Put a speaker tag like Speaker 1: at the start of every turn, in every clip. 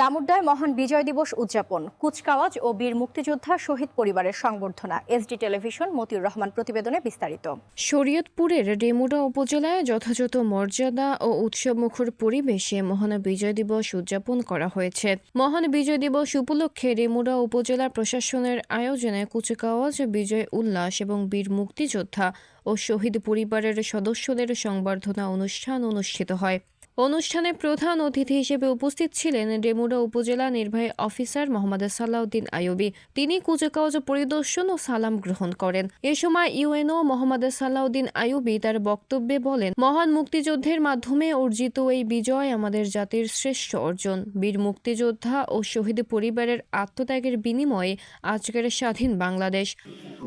Speaker 1: ডামুড্ডায় মহান বিজয় দিবস উদযাপন, কুচকাওয়াজ ও বীর মুক্তিযোদ্ধা শহীদ পরিবারের সংবর্ধনা এসডি টেলিভিশন মতিউর রহমান প্রতিবেদনে বিস্তারিত।
Speaker 2: শরীয়তপুরের রেমুড়া উপজেলায় যথাযথ মর্যাদা ও উৎসবমুখর পরিবেশে মহান বিজয় দিবস উদযাপন করা হয়েছে। মহান বিজয় দিবস উপলক্ষে রেমুড়া উপজেলা প্রশাসনের আয়োজনে কুচকাওয়াজ, বিজয় উল্লাস এবং বীর মুক্তিযোদ্ধা ও শহীদ পরিবারের সদস্যদের সংবর্ধনা অনুষ্ঠান অনুষ্ঠিত হয়। অনুষ্ঠানে প্রধান অতিথি হিসেবে উপস্থিত ছিলেন ডেমুরা উপজেলা নির্বাহী অফিসার মোহাম্মদ সালাউদ্দিন আইয়ুবী। তিনি কুচকাওয়াজ পরিদর্শন ও সালাম গ্রহণ করেন। এ সময় ইউএনও মোহাম্মদ সালাউদ্দিন আইয়ুবী তার বক্তব্যে বলেন, মহান মুক্তিযুদ্ধের মাধ্যমে অর্জিত এই বিজয় আমাদের জাতির শ্রেষ্ঠ অর্জন। বীর মুক্তিযোদ্ধা ও শহীদ পরিবারের আত্মত্যাগের বিনিময়ে আজকের স্বাধীন বাংলাদেশ।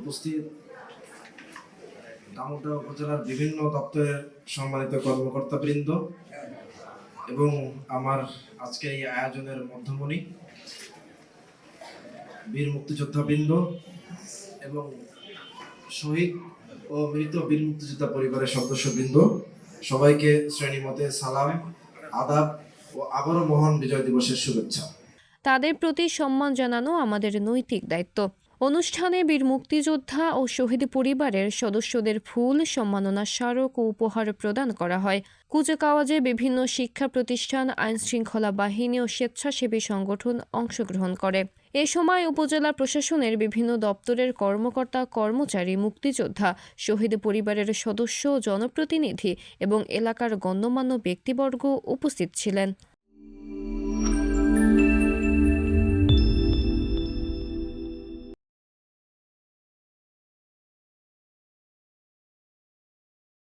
Speaker 3: উপস্থিত দামোদর উপজেলার বিভিন্ন দপ্তরের সম্মানিত কর্মকর্তাবৃন্দ এবং আমার আজকের এই আয়োজনের মধ্যমণি, বীর মুক্তিযোদ্ধাবৃন্দ এবং শহীদ ও মৃত বীর মুক্তিযোদ্ধা পরিবারের সদস্যবৃন্দ, সবাইকে শ্রেণীমতে সালাম, আদাব ও আবারও মহান বিজয় দিবসের শুভেচ্ছা।
Speaker 2: তাদের প্রতি সম্মান জানানো আমাদের নৈতিক দায়িত্ব। অনুষ্ঠানে বীর মুক্তিযোদ্ধা ও শহীদ পরিবারের সদস্যদের ফুল, সম্মাননা স্মারক ও উপহার প্রদান করা হয়। কুচকাওয়াজে বিভিন্ন শিক্ষা প্রতিষ্ঠান আইন শৃঙ্খলা বাহিনী ও স্বেচ্ছাসেবী সংগঠন অংশগ্রহণ করে। এ সময় উপজেলা প্রশাসনের বিভিন্ন দপ্তরের কর্মকর্তা, কর্মচারী, মুক্তিযোদ্ধা, শহীদ পরিবারের সদস্য, জনপ্রতিনিধি এবং এলাকার গণ্যমান্য ব্যক্তিবর্গ উপস্থিত ছিলেন।